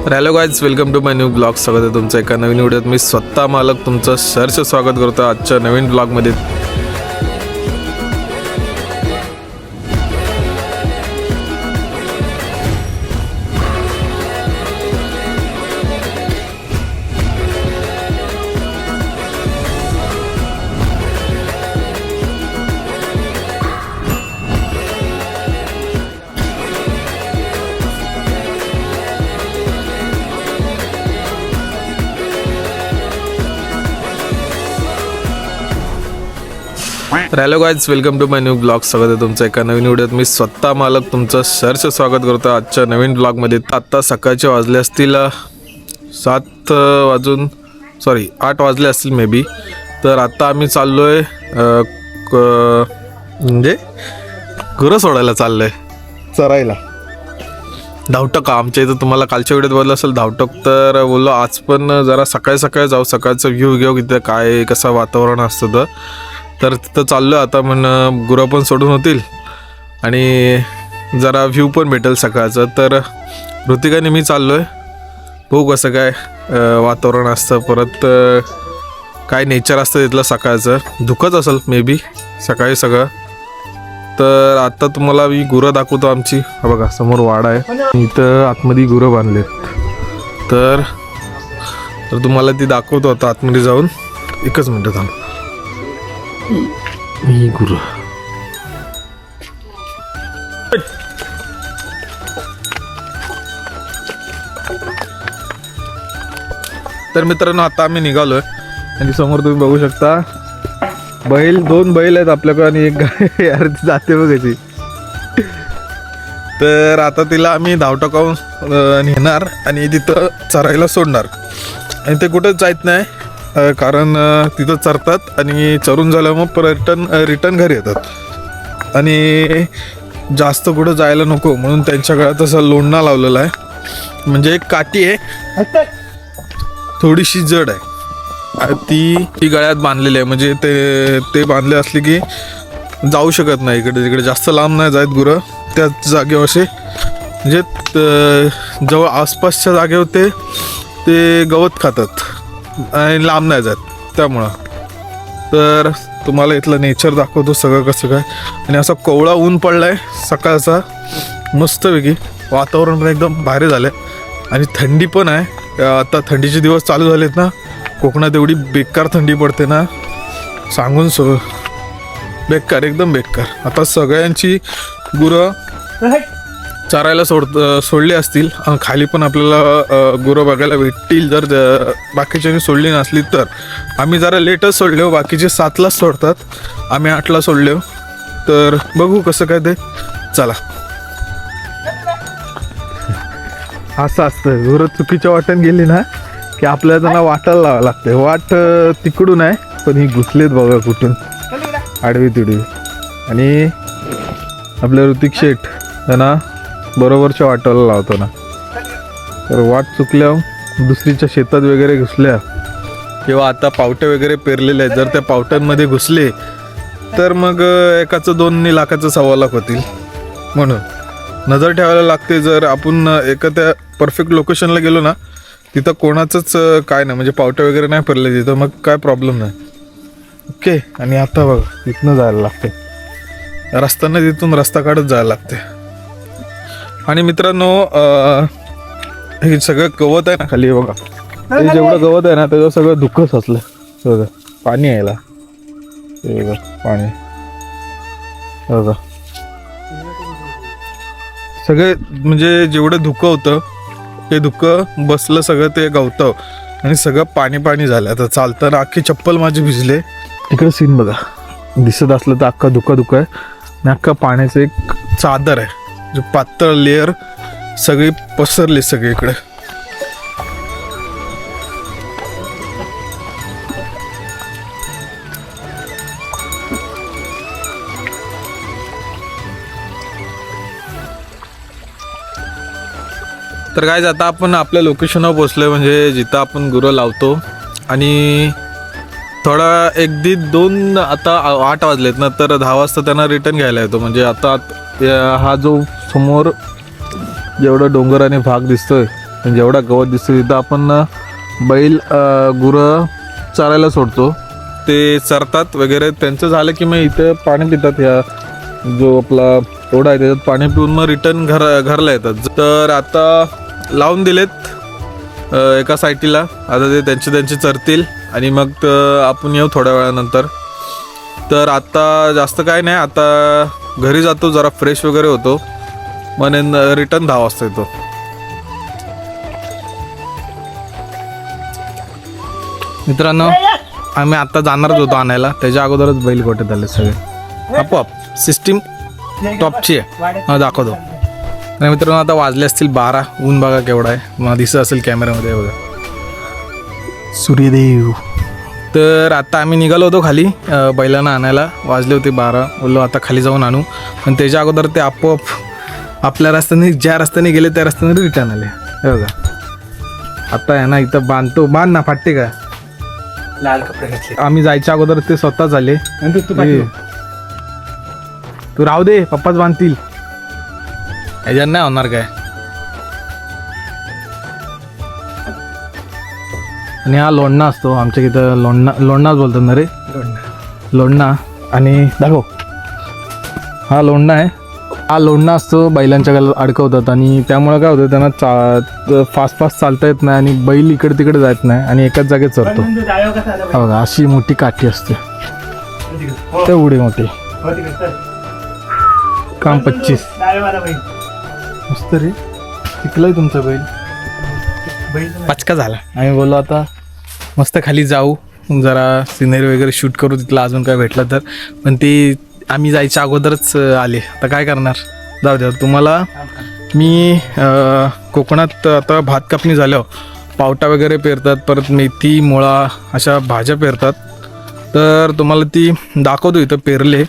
तर hello welcome to my new blog स्वागत आहे तुमचं एका नवीन व्हिडिओत मी स्वतः मालक तुमचं सहर्ष स्वागत करतो आजच्या नवीन ब्लॉगमध्ये तर hello guys welcome to my new blog स्वागत आहे तुमचं एका नवीन व्हिडिओत मी स्वतः मालक तुमचं सहर्ष स्वागत करतो. आजच्या नवीन ब्लॉगमध्ये आत्ता सकाळचे वाजले असतील सात वाजून सॉरी आठ वाजले असतील मे बी तर आत्ता आम्ही चाललो आहे म्हणजे गुरं सोडायला चाललो आहे चरायला. धावटक आमच्या इथं तुम्हाला कालच्या व्हिडिओत बघलं असेल धावटक. तर बोललो आज पण जरा सकाळी सकाळी जाऊ सकाळचं व्ह्यू घेऊ तिथं काय कसं वातावरण असतं. तर तर तिथं चाललो आता म्हण गुरं पण सोडून होतील. आणि जरा व्ह्यू पण भेटेल सकाळचं. तर ऋतिकाने मी चाललो आहे बघू कसं काय वातावरण असतं. परत काय नेचर असतं तिथलं सकाळचं. धुकच असेल मे बी सकाळी सगळं. तर आता तुम्हाला मी गुरं दाखवतो आमची. हा बघा समोर वाडा आहे. इथं आतमध्ये गुरं बांधलेत. तर तर तुम्हाला ती दाखवतो आता आतमध्ये जाऊन. एकच मिनटं थांब. ही तर मित्रांनो आता आम्ही निघालोय. आणि समोर तुम्ही बघू शकता बैल दोन बैल आहेत आपल्याकडे आणि एक गाय यार ती जाते बघायची तर आता तिला आम्ही धावटकावून नेणार आणि तिथं चरायला सोडणार. आणि ते कुठंच जायत नाही. कारण तिथं चरतात आणि चरून झालं मग रिटर्न रिटर्न घरी येतात. आणि जास्त कुठं जायला नको म्हणून त्यांच्या गळ्यात असा लोणणा लावलेला आहे. म्हणजे एक काठी आहे. थोडीशी जड आहे. ती ती गळ्यात बांधलेली आहे. म्हणजे ते ते बांधले असले की जाऊ शकत नाही इकडे तिकडे. जास्त लांब नाही जायत गुरं. त्याच जागेवर असे. म्हणजे जवळ आसपासच्या जागेवर ते गवत खातात. आणि लांब नाही जात त्यामुळं. तर तुम्हाला इथलं नेचर दाखवतो सगळं कसं काय. आणि असा कोवळा ऊन पडलाय सकाळचा मस्तपैकी. वातावरण पण एकदम भारी झालं आणि थंडी पण आहे. आता थंडीचे दिवस चालू झालेत ना कोकणात एवढी बेकार थंडी पडते ना. सांगून सो बेकार एकदम बेकार. आता सगळ्यांची गुरं चरायला सोड सोडले असतील खाली पण आपल्याला गुरं बघायला भेटतील. जर बाकीच्यानी बाकीच्यांनी सोडली नसली तर. आम्ही जरा लेटच सोडले हो बाकीचे सातलाच सोडतात. आम्ही आठला सोडले हो. तर बघू कसं काय ते. चला. असं असतं. गुरं चुकीच्या वाटेन गेली ना की आपल्याला त्यांना वाटायला लावावं लागते. वाट तिकडून आहे पण ही घुसलेत बघा कुठून. आडवी तिडवी आणि आपल्या ऋतिक शेठ त्यांना बरोबरच्या वाटाला लावतो ना. तर वाट चुकल्या दुसरीच्या शेतात वगैरे घुसल्या किंवा आता पावटे वगैरे पेरलेले आहेत. जर त्या पावट्यांमध्ये घुसले तर मग एकाचं दोन लाखाचं सव्वा लाख होतील. म्हणून नजर ठेवायला लागते जर आपण एका त्या परफेक्ट लोकेशनला गेलो ना तिथं कोणाचंच काय नाही. म्हणजे पावटे वगैरे नाही पेरले तिथं मग काय प्रॉब्लेम नाही. ओके आणि आता बघ तिथनं जायला लागते. रस्त्यांना तिथून रस्ता काढत जायला लागते. आणि मित्रांनो अं, हे सगळं गवत आहे ना खाली हे बघा. हे जेवढं गवत आहे ना त्याचं सगळं दुःखच असलं हे बघा पाणी यायला हे बघा पाणी. हे बघा. सगळे म्हणजे जेवढं धुकं होतं ते धुकं बसलं सगळं ते गवतं. आणि सगळं पाणी पाणी झालं. आता चालताना अख्खी चप्पल माझी भिजले. तिकडे सीन बघा. दिसत असलं तर अख्खा धुका धुका आहे. आणि अख्खा पाण्याचं एक चादर आहे. जो पातळ लेअर सगळी पसरली सगळीकडे. तर काय आता आपण आपल्या लोकेशनवर पोचलोय म्हणजे जिथं आपण गुरं लावतो. आणि थोडा एक दीड दोन आता आठ वाजलेत ना तर दहा वाजता त्यांना रिटर्न घ्यायला येतो. म्हणजे आता या- हा जो समोर जेवढा डोंगर आणि भाग दिसतोय जेवढा गवत दिसतो तिथं आपण बैल गुरं चारायला सोडतो. ते चरतात वगैरे. त्यांचं झालं की मग इथं पाणी पितात ह्या जो आपला ओढा आहे त्याच्यात पाणी पिऊन मग रिटर्न घर घरला येतात. तर आता लावून दिलेत. एका साईटीला आता ते त्यांचे त्यांचे चरतील. आणि मग आपण येऊ थोड्या वेळानंतर. तर आता जास्त काय नाही. आता घरी जातो जरा फ्रेश वगैरे होतो. मग रिटर्न दहा वाजता येतो. मित्रांनो आम्ही आता जाणारच होतो आणायला. त्याच्या अगोदरच बैल गोटे झाले सगळे. आपोआप. सिस्टीम टॉपची आहे. दाखवतो. आणि मित्रांनो आता वाजले असतील बारा. ऊन बघा केवढा आहे. मला दिसत असेल कॅमेऱ्यामध्ये बघा. सूर्यदेव. तर आता आम्ही निघालो होतो खाली बैलांना आणायला. वाजले होते बारा. बोललो आता खाली जाऊन आणू. पण त्याच्या अगोदर ते आपोआप आपल्या रस्त्याने ज्या रस्त्याने गेले त्या रस्त्याने रिटर्न आले. हे बघा. आता आहे ना इथं बांधतो. बांध ना फाटते का? लाल कपडे घातले. आम्ही जायच्या अगोदर ते स्वतः झाले. तू राहू दे पप्पाच बांधतील. याच्यात नाही होणार काय आणि हा लोणना असतो. आमच्या इथं लोणना लोणनाच बोलतात ना रे? लोणना आणि दाखव. हा लोणना आहे. हा लोणना असतो बैलांच्या गळ्यात अडकवतात. आणि त्यामुळे काय होतं त्यांना चा फास्ट फास्ट चालता येत नाही आणि बैल इकडे तिकडे जात नाही आणि एकाच जागेत चरतो पण तू डाव्या कसा आला हा बघा अशी मोठी काठी असते. पाहिजे? हो, तेवढी मोठी. हो. काम पच्चीस. मस्त रे. शिकलाय तुमचा बैल. बैल पचका झाला. आम्ही बोललो आता मस्त खाली जाऊ. जरा सिनेरी वगैरे शूट करू तिथलं अजून काय भेटलं तर. पण ते आम्ही जायच्या अगोदरच आले. आता काय करणार? जाऊ द्या तुम्हाला मी अं, कोकणात आता भात कापणी झाल्यावर पावटा वगैरे पेरतात परत मेथी मुळा अशा भाज्या पेरतात. तर तुम्हाला ती दाखवतो इथं पेरले.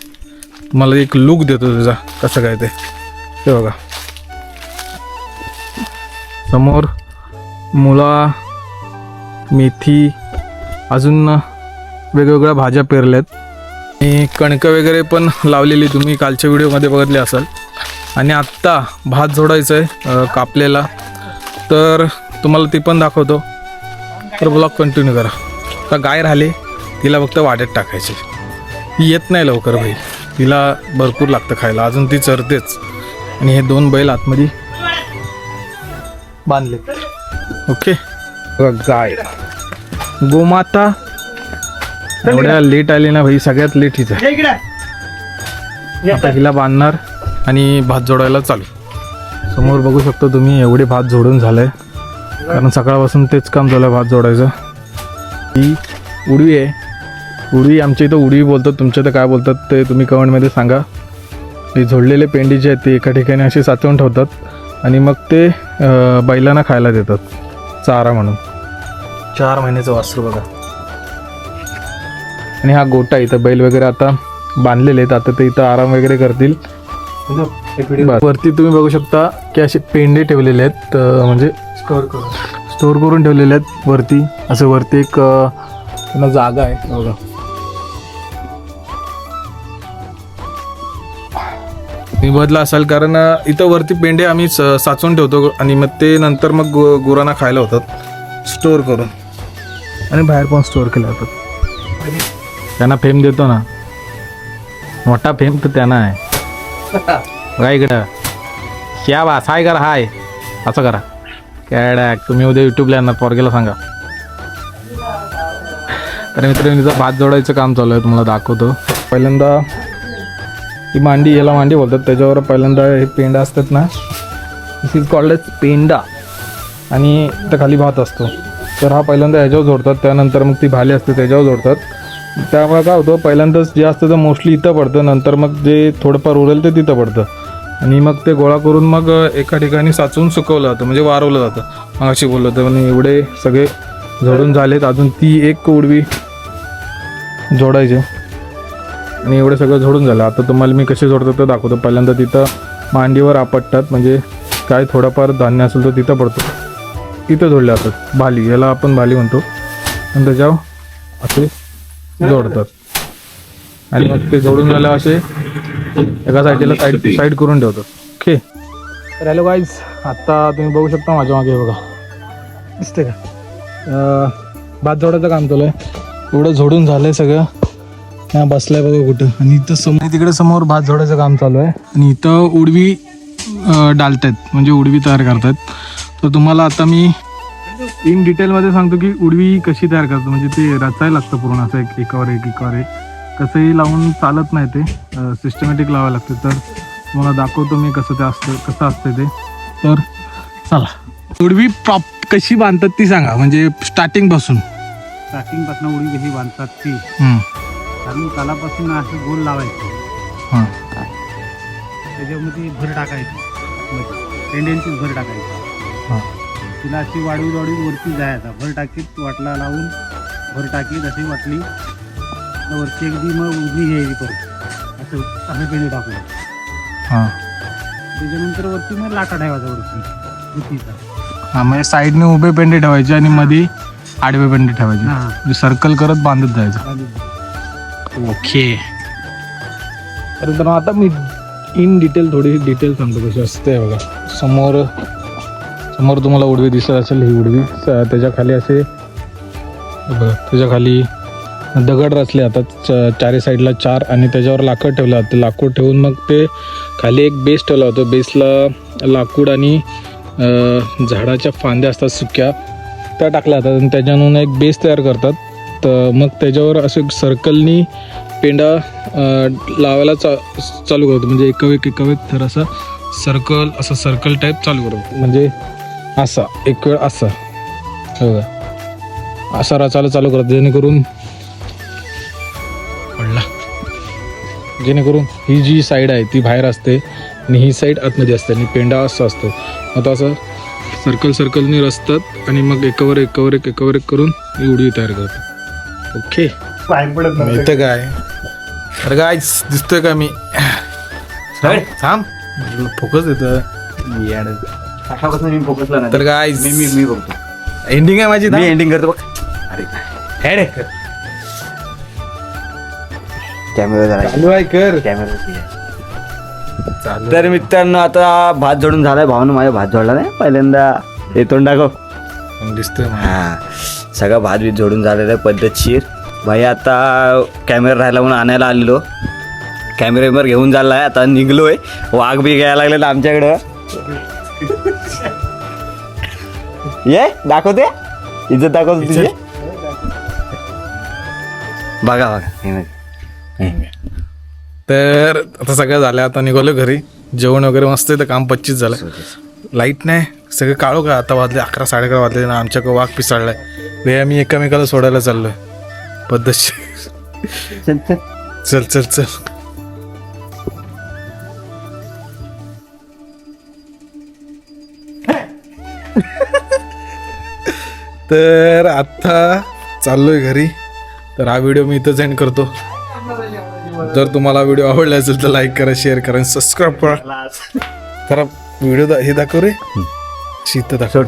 तुम्हाला एक लुक देतो त्याचा कसं काय ते. ते बघा. समोर मुळा मेथी अजून वेगवेगळ्या भाज्या पेरल्यात. आणि कणकं वगैरे पण लावलेली तुम्ही कालच्या व्हिडिओमध्ये बघितले असाल. आणि आत्ता भात जोडायचं आहे कापलेला. तर तुम्हाला ती पण दाखवतो. तर ब्लॉग कंटिन्यू करा. आता गाय राहिले तिला फक्त वाट्यात टाकायची. ती येत नाही लवकर भाई तिला भरपूर लागतं खायला. अजून ती चरतेच. आणि हे दोन बैल आतमध्ये बांधले. ओके. बघा, गाय. गोमाता. एवढ्या लेट आली ना भाई सगळ्यात लेट हीच. ये, आता हिला बांधणार आणि भात जोडायला चालू. समोर बघू शकतो तुम्ही एवढे भात जोडून झालंय. कारण सकाळपासून तेच काम झालं भात जोडायचं. ही उडवी आहे. उडवी आमच्या इथं उडवी बोलतात तुमच्या इथं काय बोलतात ते तुम्ही कमेंटमध्ये सांगा. हे झोडलेले पेंडी जे आहेत ते एका ठिकाणी असे साचवून ठेवतात. आणि मग ते बैलांना खायला देतात. चारा म्हणून. चार महिन्याचं वासरू बघा. आणि हा गोटा इथं बैल वगैरे आता बांधलेले आहेत. आता ते इथं आराम वगैरे करतील. वरती तुम्ही बघू शकता की असे पेंडे ठेवलेले आहेत म्हणजे स्टोअर करू स्टोअर करून ठेवलेले आहेत वरती. असं वरती एक जागा आहे. बघा. बदला असाल कारण इथं वरती पेंडे आम्ही स- साचवून ठेवतो आणि मग ते नंतर मग गु- गुरांना खायला होतात. स्टोअर करून. आणि बाहेर पण स्टोअर केले होतात त्यांना फेम देतो ना. मोठा फेम तर त्यांना आहे. बघा इकडं. क्या बास हाय करा हाय. असं करा. कॅडॅक तुम्ही उद्या यूट्यूबला येणार पोरगेला सांगा. तर मित्रांनो तिथं भात जोडायचं काम चालू आहे तुम्हाला दाखवतो. पहिल्यांदा ही मांडी याला मांडी बोलतात. त्याच्यावर पहिल्यांदा हे पेंडा असतात ना दिस इज कॉल्ड एज पेंडा. आणि त्या खाली भात असतो. तर हा पहिल्यांदा ह्याच्यावर जोडतात त्यानंतर मग ती भाली असते त्याच्यावर जोडतात. त्यामुळे काय होतं पहिल्यांदाच जे असतं तर मोस्टली इथं पडतं नंतर मग जे थोडंफार उरेल ते तिथं पडतं. आणि मग ते गोळा करून मग एका ठिकाणी साचवून सुकवलं जातं म्हणजे वारवलं जातं. मग अशी बोललं होतं आणि एवढे सगळे झडून झालेत अजून ती एक उडवी जोडायचे. आणि एवढं सगळं जोडून झालं. आता तुम्हाला मी कसे जोडतो ते दाखवतो. पहिल्यांदा तिथं मांडीवर आपटतात म्हणजे काय थोडंफार धान्य असेल तर तिथं पडतो. तिथं जोडले जातात भाली. याला आपण भाली म्हणतो. आणि त्याच्यावर असे जोडतात. आणि मग ते जोडून झालं असे एका साईडला साईड साईड करून ठेवतात. ओके. तर हॅलो गाईज आत्ता तुम्ही बघू शकता माझ्या मागे बघा. दिसते का? भात जोडायचं काम चालू आहे. एवढं झोडून झालंय सगळं. हा बसलाय बघा कुठं. आणि इथं समोर तिकडे समोर भात जोडायचं काम चालू आहे. आणि इथं उडवी डालतायत. म्हणजे उडवी तयार करतायत. तर तुम्हाला आता मी इन डिटेलमध्ये सांगतो की उडवी कशी तयार करतो. म्हणजे ते रचायला लागतं पूर्ण असं एक एकावर एक एकावर एक. कसंही लावून चालत नाही ते. सिस्टमॅटिक लावावं लागतं. तर तुम्हाला दाखवतो मी कसं ते असतं कसं असतं ते. तर चला. उडवी प्रॉप कशी बांधतात ती सांगा. म्हणजे स्टार्टिंगपासून. स्टार्टिंगपासून उडी कशी बांधतात ती. आणि तलापासून असं गोल लावायचं. हा. त्याच्यामध्ये भर टाकायची. टेंडेन्सीच भर टाकायची. हा. तिला अशी वाढवून वाढवून वरती जायचा. भर टाकीत वाटला लावून भर टाकीत अशी वाटली तर वरची एकदी मग उजनी घ्यायची परत असं असं पेंडी टाकून. हा. त्याच्यानंतर वरती मग लाटा ठेवायचा वरती भीतीचा हा म्हणजे साईडने उभे पेंडे ठेवायचे आणि मध्ये आडवे पेंडे ठेवायचे. हा. म्हणजे सर्कल करत बांधत जायचं. ओके. तर तर आता मी इन डिटेल थोडी डिटेल सांगतो कशी असते बघा. समोर समोर तुम्हाला उडवी दिसत असेल ही उडवी त्याच्याखाली त्याच्याखाली असे बघा त्याच्याखाली दगड रचले आता च- चारी साईडला चार आणि त्याच्यावर लाकूड ठेवलं जातं लाकूड ठेवून मग ते खाली एक बेस ठेवला होता. बेसला लाकूड आणि झाडाच्या फांद्या असतात सुक्या त्या टाकल्या जातात आणि त्याच्यानं एक बेस तयार करतात. तर मग त्याच्यावर असं सर्कलनी पेंडा लावायला चा चालू करतो. म्हणजे एकावेक एकावेक तर असा सर्कल असं सर्कल टाईप चालू करतो. म्हणजे असा एक वेळ असा. बघा. असा रचायला चालू करतो. जेणेकरून पडला. जेणेकरून ही जी साईड आहे ती बाहेर असते आणि ही साईड आतमध्ये असते आणि पेंडा असा असतो. आता असं सर्कल सर्कलनी रचतात आणि मग एकावर एकावर एक एकावर एक करून ही उडी तयार करतात. ओके पडत इथं काय? अरे काय दिसतोय का मी? थांब फोकस येतं आठापासून मी फोकसला नाही. तर काय मी मी मी बघतो. एंडिंग आहे माझी मी एंडिंग करतो बघ. अरे हेड कॅमेरा जरा चालू आहे कर. कॅमेरा चालू तर मित्रांनो आता भात जोडून झालाय. भावानं माझ्या भात जोडला नाही. पहिल्यांदा हे तोंड दाखव. आहे. दिसतोय मला. हा. सगळा भात बीत जोडून झालेला आहे पद्धतशीर भाई आता कॅमेरा राहिला म्हणून आणायला आलेलो. कॅमेरा घेऊन झाला आहे आता निघलोय. वाघ बी घ्यायला लागले आमच्याकडं. ये दाखवते? इज्जत दाखवतो तुझी? बघा बघा. तर आता सगळं झालं आता निघालो घरी. जेवण वगैरे मस्त आहे तर काम पच्चीस झालं लाइट नाही सगळं काळो का आता वाजले अकरा साडे अकरा वाजले ना आमच्याकडे वाघ पिसाळलाय. वे आम्ही एकामेकाला सोडायला चाललोय. पद्धतशीर. चल चल. चल चल चल. तर आता चाललोय घरी. तर हा व्हिडिओ मी इथंच एंड करतो. जर तुम्हाला व्हिडिओ आवडला असेल तर लाईक करा शेअर करा आणि सबस्क्राईब करा. जरा व्हिडिओ हे दाखव रे. शीत दाखव.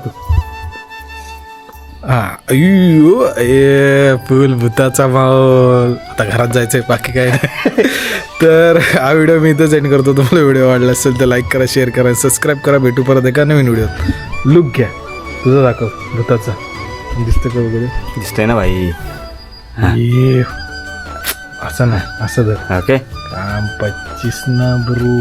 हा. अय्यो ए फुल भूताचा माहोल. आता घरात जायचंय बाकी काय तर हा व्हिडिओ मी इथंच एंड करतो. तुम्हाला व्हिडिओ आवडला असेल तर लाईक करा शेअर करा सबस्क्राईब करा. भेटू परत एका नवीन व्हिडिओ लुक घ्या. तुझं दाखव भूताचा. दिसतं का वगैरे? दिसतंय ना भाई. ये. असं नाही असं धर. ओके काम पच्चीस ना ब्रो